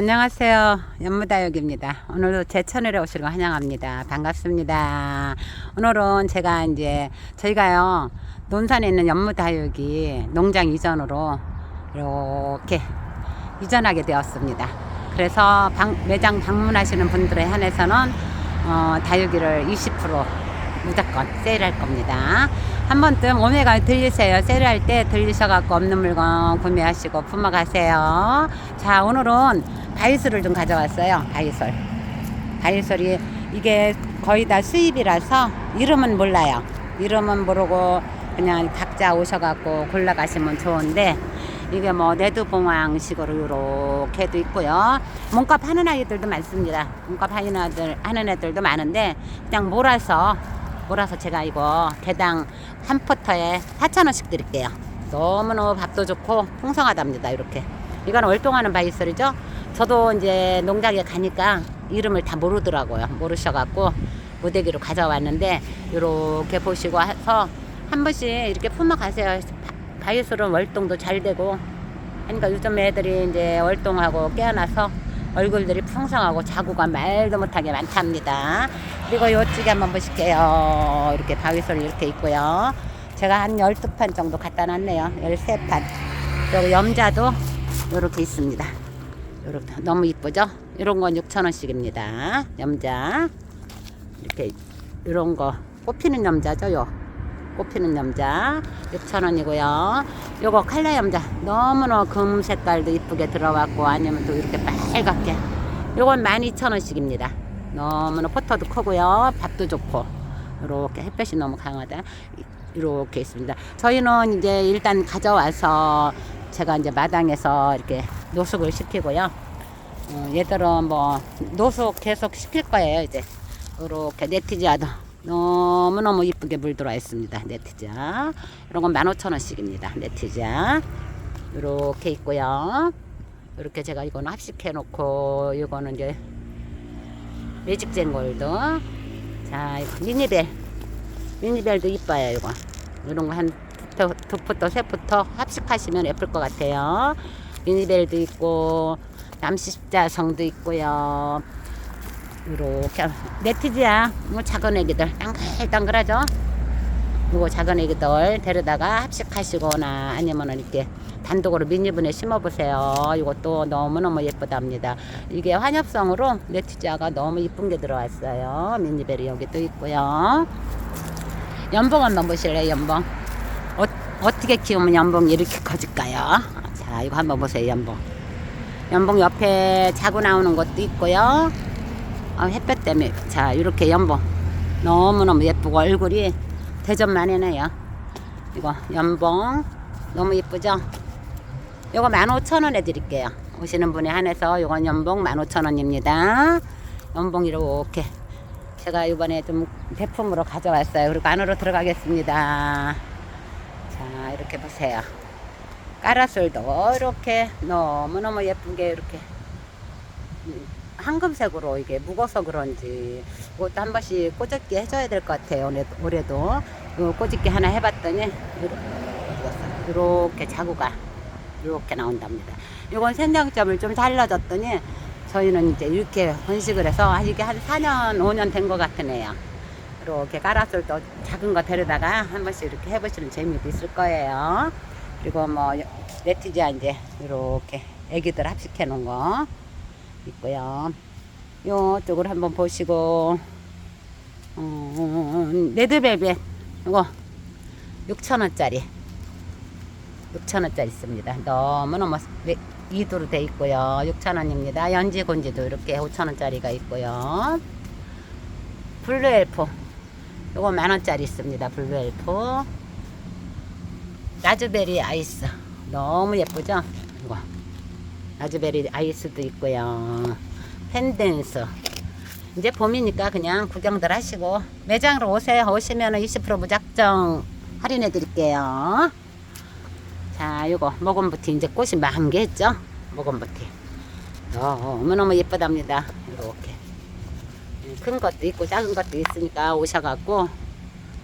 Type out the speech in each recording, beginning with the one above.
안녕하세요. 연무다육입니다. 오늘도 제 채널에 오시는 거 환영합니다. 반갑습니다. 오늘은 제가 이제 저희가요 논산에 있는 연무다육이 농장 이전으로 이렇게 이전하게 되었습니다. 그래서 방- 매장 방문하시는 분들에 한해서는 어, 다육이를 20% 무조건 세일할 겁니다. 한 번쯤 오메가 들리세요. 세일할 때 들리셔갖고 없는 물건 구매하시고 품어 가세요. 자, 오늘은 바이솔을 좀 가져왔어요. 바이솔. 바이솔이 이게 거의 다 수입이라서 이름은 몰라요. 이름은 모르고 그냥 각자 오셔갖고 골라가시면 좋은데 이게 뭐 네드봉황식으로 이렇게도 있고요. 몸값 하는 아이들도 많습니다. 몸값 하는 아이들 하는 애들도 많은데 그냥 몰아서 몰아서 제가 이거 개당 한 포터에 4,000원씩 드릴게요. 너무너무 밥도 좋고 풍성하답니다. 이렇게. 이건 월동하는 바이솔이죠. 저도 이제 농장에 가니까 이름을 다 모르더라고요. 모르셔갖고 무대기로 가져왔는데 이렇게 보시고 해서 한 번씩 이렇게 품어 가세요. 바이솔은 월동도 잘 되고 그러니까 요즘 애들이 이제 월동하고 깨어나서 얼굴들이 풍성하고 자구가 말도 못하게 많답니다. 그리고 요쪽에 한번 보실게요. 이렇게 바위솔 이렇게 있고요. 제가 한 12판 정도 갖다 놨네요. 13판. 그리고 염자도 이렇게 있습니다. 이렇게 너무 이쁘죠? 이런 건 6,000원씩입니다. 염자. 이렇게 이런 거 꽃피는 염자죠, 요. 꽃피는 염자 6,000원이고요. 요거 칼라 염자 너무너무 금 색깔도 이쁘게 들어갔고 아니면 또 이렇게 빨갛게 요건 12,000원씩입니다. 너무나 포터도 크고요. 밥도 좋고 이렇게 햇볕이 너무 강하다. 이렇게 있습니다. 저희는 이제 일단 가져와서 제가 이제 마당에서 이렇게 노숙을 시키고요. 어, 얘들은 뭐 노숙 계속 시킬 거예요 이제. 이렇게 네티지아도 너무너무 이쁘게 물 들어와 있습니다 네티지아. 이런 건 15,000원씩입니다 네티지아. 이렇게 있고요. 이렇게 제가 이거는 합식해 놓고 이거는 이제 매직 젠 골드 자 미니벨. 미니벨도 이뻐요 이거. 이런 거 한 두 푸터 세 푸터 합식하시면 예쁠 것 같아요 미니벨도 있고 남십자성도 있고요. 이렇게 네티지야 뭐 작은 애기들 땅글땅글하죠. 이거 작은 애기들 데려다가 합식하시거나 아니면은 이렇게 단독으로 미니분에 심어보세요. 이것도 너무너무 예쁘답니다. 이게 환엽성으로 네티지아가 너무 이쁜 게 들어왔어요. 미니벨이 여기 또 있고요. 연봉 한번 보실래요, 연봉? 어, 어떻게 키우면 연봉이 이렇게 커질까요? 자, 이거 한번 보세요, 연봉. 연봉 옆에 자고 나오는 것도 있고요. 아, 햇볕 때문에 자 이렇게 연봉 너무너무 예쁘고 얼굴이 대접만 해네요. 이거 연봉 너무 예쁘죠? 요거 15,000원에 드릴게요. 오시는 분에 한해서 요건 연봉 15,000원입니다. 연봉 이렇게 제가 이번에 좀 대품으로 가져왔어요. 그리고 안으로 들어가겠습니다. 자 이렇게 보세요. 까라솔도 이렇게 너무너무 예쁘게 이렇게 황금색으로 이게 묵어서 그런지 이것도 한 번씩 꼬집기 해줘야 될 것 같아요. 올해, 올해도. 요 꼬집기 하나 해봤더니 이렇게, 이렇게 자구가 이렇게 나온답니다. 이건 생장점을 좀 잘라줬더니 저희는 이제 이렇게 번식을 해서 이게 한 4년 5년 된 것 같으네요. 이렇게 까라솔도 작은 거 데려다가 한 번씩 이렇게 해보시는 재미도 있을 거예요 그리고 뭐 네티지아 이제 이렇게 애기들 합식해 놓은 거 있고요. 요쪽으로 한번 보시고 어, 레드벨벳 이거 6,000원짜리 6,000원짜리 있습니다. 너무너무 이도로 돼 있고요. 6,000원입니다. 연지 곤지도 이렇게 5,000원짜리가 있고요. 블루엘프 요거 만원짜리 있습니다. 블루엘프 라즈베리 아이스 너무 예쁘죠? 이거 라즈베리 아이스도 있고요. 펜댄스 이제 봄이니까 그냥 구경들 하시고 매장으로 오세요. 오시면 20% 무작정 할인해 드릴게요. 자, 요거 모건부티 이제 꽃이 만개 했죠? 모건부티 너무너무 예쁘답니다. 이렇게 큰 것도 있고 작은 것도 있으니까 오셔갖고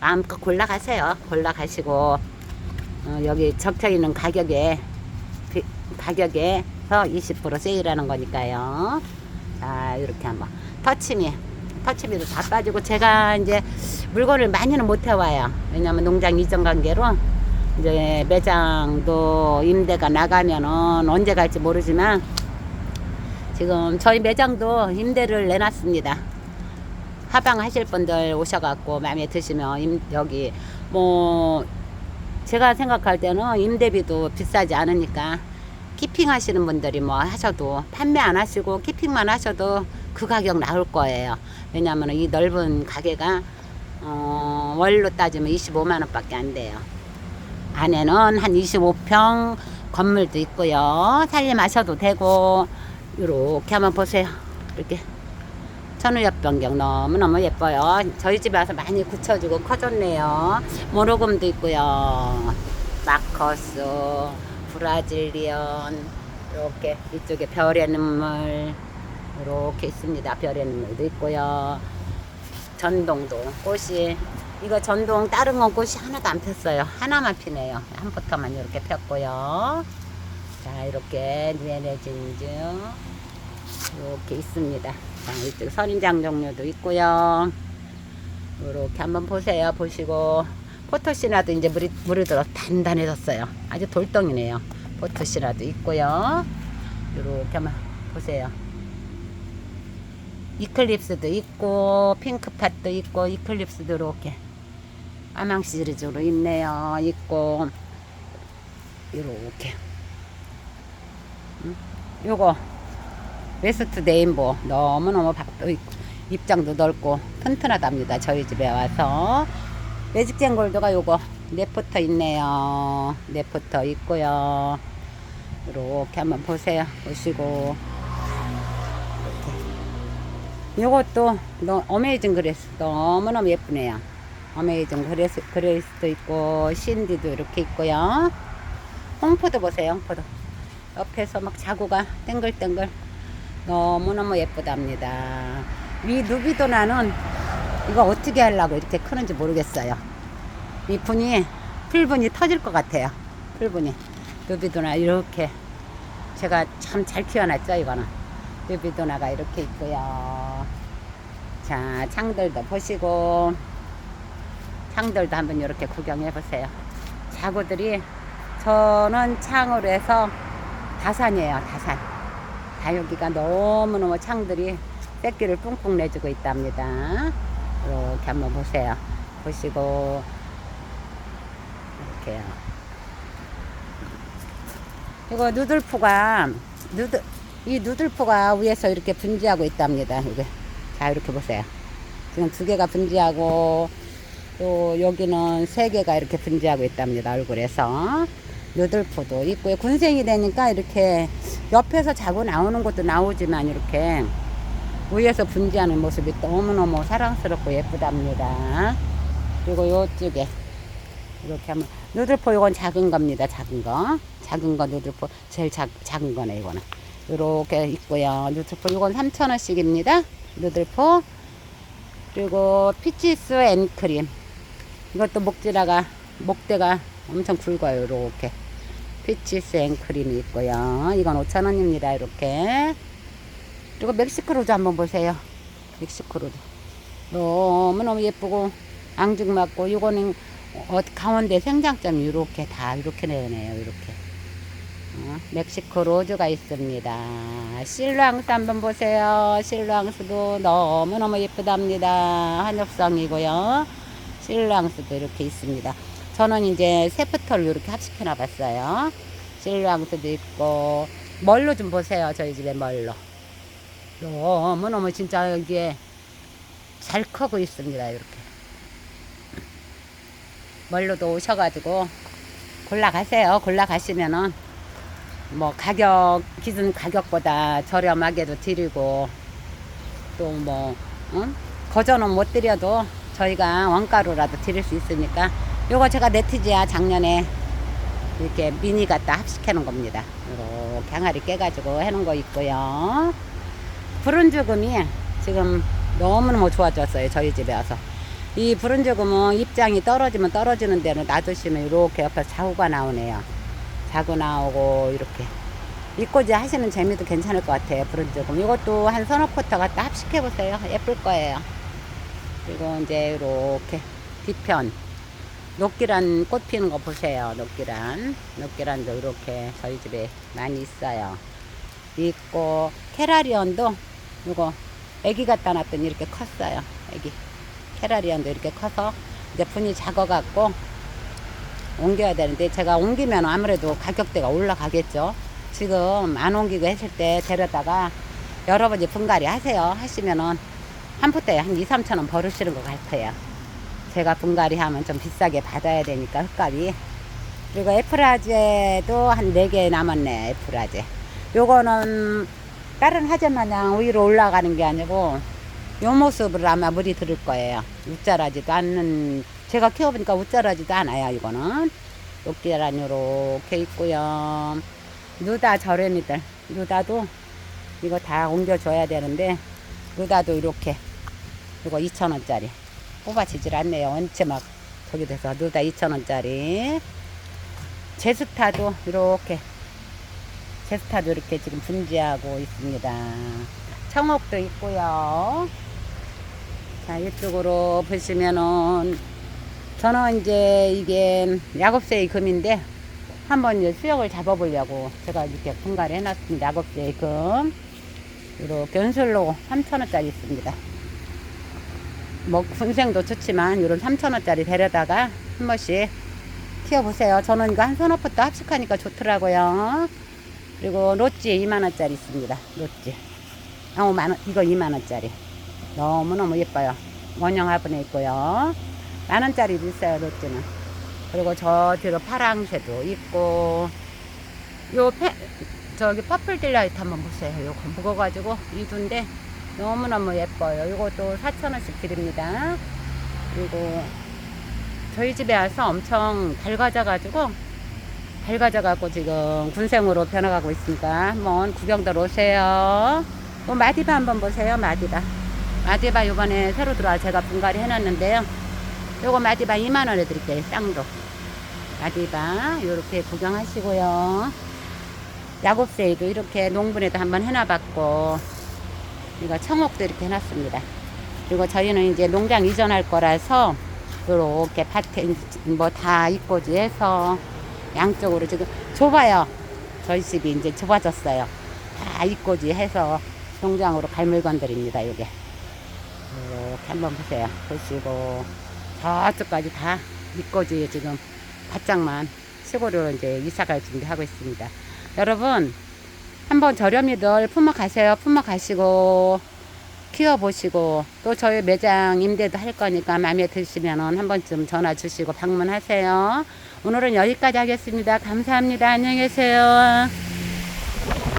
마음껏 골라가세요. 골라가시고 어, 여기 적혀 있는 가격에 비- 가격에 해서 20% 세일하는 거니까요. 자, 이렇게 한번. 터치미. 터치미도 다 빠지고 제가 이제 물건을 많이는 못 해와요. 왜냐면 농장 이전 관계로 이제 매장도 임대가 나가면은 언제 갈지 모르지만 지금 저희 매장도 임대를 내놨습니다. 하방 하실 분들 오셔갖고 마음에 드시면 임, 여기 뭐 제가 생각할 때는 임대비도 비싸지 않으니까 키핑 하시는 분들이 뭐 하셔도 판매 안 하시고 키핑만 하셔도 그 가격 나올 거예요. 왜냐하면 이 넓은 가게가 어, 월로 따지면 25만 원밖에 안 돼요. 안에는 한 25평 건물도 있고요. 살림하셔도 되고 이렇게 한번 보세요. 이렇게 천우엽 변경 너무너무 예뻐요. 저희 집에 와서 많이 굳혀주고 커졌네요. 모로금도 있고요. 마커스, 브라질리언, 이렇게 이쪽에 별의 눈물 이렇게 있습니다. 별의 눈물도 있고요. 전동도 꽃이 이거 전동 다른 건 꽃이 하나도 안 폈어요. 하나만 피네요. 한 포터만 이렇게 폈고요. 자 이렇게 네네 진주 이렇게 있습니다. 자, 이쪽 선인장 종류도 있고요. 이렇게 한번 보세요. 보시고 포토시나도 이제 물이 물이 들어 단단해졌어요. 아주 돌덩이네요. 포토시나도 있고요. 이렇게 한번 보세요. 이클립스도 있고 핑크팟도 있고 이클립스도 이렇게 아망 시리즈로 있네요. 있고 이렇게 음, 요거 웨스트 네임보 너무너무 밥도 있고 입장도 넓고 튼튼하답니다 저희 집에 와서. 매직젠 골드가 요거 네포터 있네요. 네포터 있고요. 이렇게 한번 보세요 보시고. 요것도 너 어메이징 그레스 너무너무 예쁘네요. 어메이징 그레스, 그레스도 있고 신디도 이렇게 있고요. 홍포도 보세요 홍포도. 옆에서 막 자구가 땡글땡글 너무너무 예쁘답니다. 위 누비도나는 이거 어떻게 하려고 이렇게 크는지 모르겠어요. 이 분이 풀분이 터질 것 같아요. 풀분이 누비도나 이렇게 제가 참 잘 키워놨죠 이거는 누비도나가 이렇게 있고요. 자 창들도 보시고 창들도 한번 이렇게 구경해 보세요. 자구들이 저는 창으로 해서 다산이에요 다산. 다육이가 너무너무 창들이 뺏기를 뿡뿡 내주고 있답니다. 이렇게 한번 보세요. 보시고 이렇게요. 이거 누들포가 누들 이 누들포가 위에서 이렇게 분지하고 있답니다. 이게 자 이렇게 보세요. 지금 두 개가 분지하고 또 여기는 세 개가 이렇게 분지하고 있답니다. 얼굴에서 누들포도 있고요. 군생이 되니까 이렇게 옆에서 자고 나오는 것도 나오지만 이렇게 위에서 분지하는 모습이 너무너무 사랑스럽고 예쁘답니다. 그리고 요쪽에 이렇게 하면 누들포 이건 작은 겁니다. 작은 거. 작은 거 누들포 제일 작, 작은 거네 이거는. 이렇게 있고요. 누들포 이건 3,000원씩입니다. 누들포. 그리고 피치스 앤크림. 이것도 목지라가 목대가 엄청 굵어요. 이렇게. 피치스 앤크림이 있고요. 이건 5,000원입니다. 이렇게. 그리고 멕시코로도 한번 보세요. 멕시코로도. 너무너무 예쁘고 앙증맞고 이거는 어, 가운데 생장점이 이렇게 다 이렇게 내네요. 이렇게. 어, 멕시코 로즈가 있습니다. 실랑스 한번 보세요. 실랑스도 너무너무 예쁘답니다. 한엽성이고요. 실랑스도 이렇게 있습니다. 저는 이제 세프터를 이렇게 합식해 놔봤어요. 실랑스도 있고 멀로 좀 보세요. 저희 집에 멀로. 너무너무 진짜 이게 잘 크고 있습니다. 이렇게. 멀로도 오셔가지고 골라가세요. 골라가시면은 뭐 가격 기준 가격보다 저렴하게도 드리고 또뭐 거저는 못 드려도 저희가 원가로라도 드릴 수 있으니까 요거 제가 네티지아 작년에 이렇게 미니 갖다 합식해 놓은 겁니다. 이렇게 항아리 깨가지고 해 놓은 거 있고요. 브론즈금이 지금 너무너무 좋아졌어요. 저희 집에 와서. 이 브론즈금은 입장이 떨어지면 떨어지는 대로 놔두시면 이렇게 옆에 자구가 나오네요. 자구 나오고 이렇게 이꼬지 하시는 재미도 괜찮을 것 같아요. 불은 조금. 이것도 한 서너 포터 갖다 합식해 보세요. 예쁠 거예요. 그리고 이제 이렇게 뒤편 녹기란 꽃 피는 거 보세요. 녹기란. 녹기란도 이렇게 저희 집에 많이 있어요. 있고 캐라리언도 이거 애기 갖다 놨더니 이렇게 컸어요. 애기. 캐라리언도 이렇게 커서 이제 분이 작아갖고 옮겨야 되는데 제가 옮기면 아무래도 가격대가 올라가겠죠. 지금 안 옮기고 했을 때 데려다가 여러분이 분갈이 하세요. 하시면은 한 푸대에 한 2, 3천 원 벌으시는 것 같아요. 제가 분갈이 하면 좀 비싸게 받아야 되니까 흙값이. 그리고 에프라제도 한 4개 남았네, 에프라제. 요거는 다른 하제 마냥 위로 올라가는 게 아니고 요 모습으로 아마 물이 들을 거예요. 웃자라지도 않는, 제가 키워보니까 웃자라지도 않아요, 이거는. 녹기란 요렇게 있고요. 누다 저렴이들. 누다도 이거 다 옮겨줘야 되는데, 누다도 이렇게. 이거 2,000원짜리. 뽑아지질 않네요. 원체 막 저기 돼서 누다 2,000원짜리. 제스타도 이렇게. 제스타도 이렇게 지금 분지하고 있습니다. 청옥도 있고요. 자, 이쪽으로 보시면은 저는 이제 이게 야곱새의 금인데 한번 이제 수역을 잡아보려고 제가 이렇게 분갈이 해놨습니다. 야곱새의 금. 이렇게 연슬로 3,000원짜리 있습니다. 뭐 군생도 좋지만 이런 3,000원짜리 데려다가 한 번씩 키워보세요. 저는 이거 한 서너 푸터 합식하니까 좋더라고요. 그리고 로찌 2만원짜리 있습니다. 로찌. 어, 만 원, 이거 2만원짜리. 너무너무 예뻐요. 원형 화분에 있고요. 만원짜리도 있어요, 로찌는. 그리고 저 뒤로 파랑새도 있고, 요 페, 저기 퍼플 딜라이트 한번 보세요. 요거 묵어가지고 이두인데 너무너무 예뻐요. 요것도 4,000원씩 드립니다. 그리고 저희 집에 와서 엄청 밝아져가지고 밝아져갖고 지금 군생으로 변해가고 있으니까 한번 구경들 오세요. 또 마디바 한번 보세요. 마디바. 마디바 요번에 새로 들어와 제가 분갈이 해놨는데요. 요거 마디바 2만원에 드릴게요. 쌍도. 마디바 요렇게 구경하시고요. 야곱새도 이렇게 농분에도 한번 해놔봤고 이거 청옥도 이렇게 해놨습니다. 그리고 저희는 이제 농장 이전할 거라서 요렇게 밭에 뭐다 있고지 해서 양쪽으로 지금 좁아요. 저희 집이 이제 좁아졌어요. 다 있고지 해서 농장으로 갈 물건들입니다. 이게 이렇게 한번 보세요. 보시고 저쪽까지 다 있고지 지금 바짝만 시골로 이제 이사 갈 준비하고 있습니다. 여러분 한번 저렴이들 품어 가세요. 품어 가시고 키워보시고 또 저희 매장 임대도 할 거니까 마음에 드시면은 한 번쯤 전화 주시고 방문하세요. 오늘은 여기까지 하겠습니다. 감사합니다. 안녕히 계세요.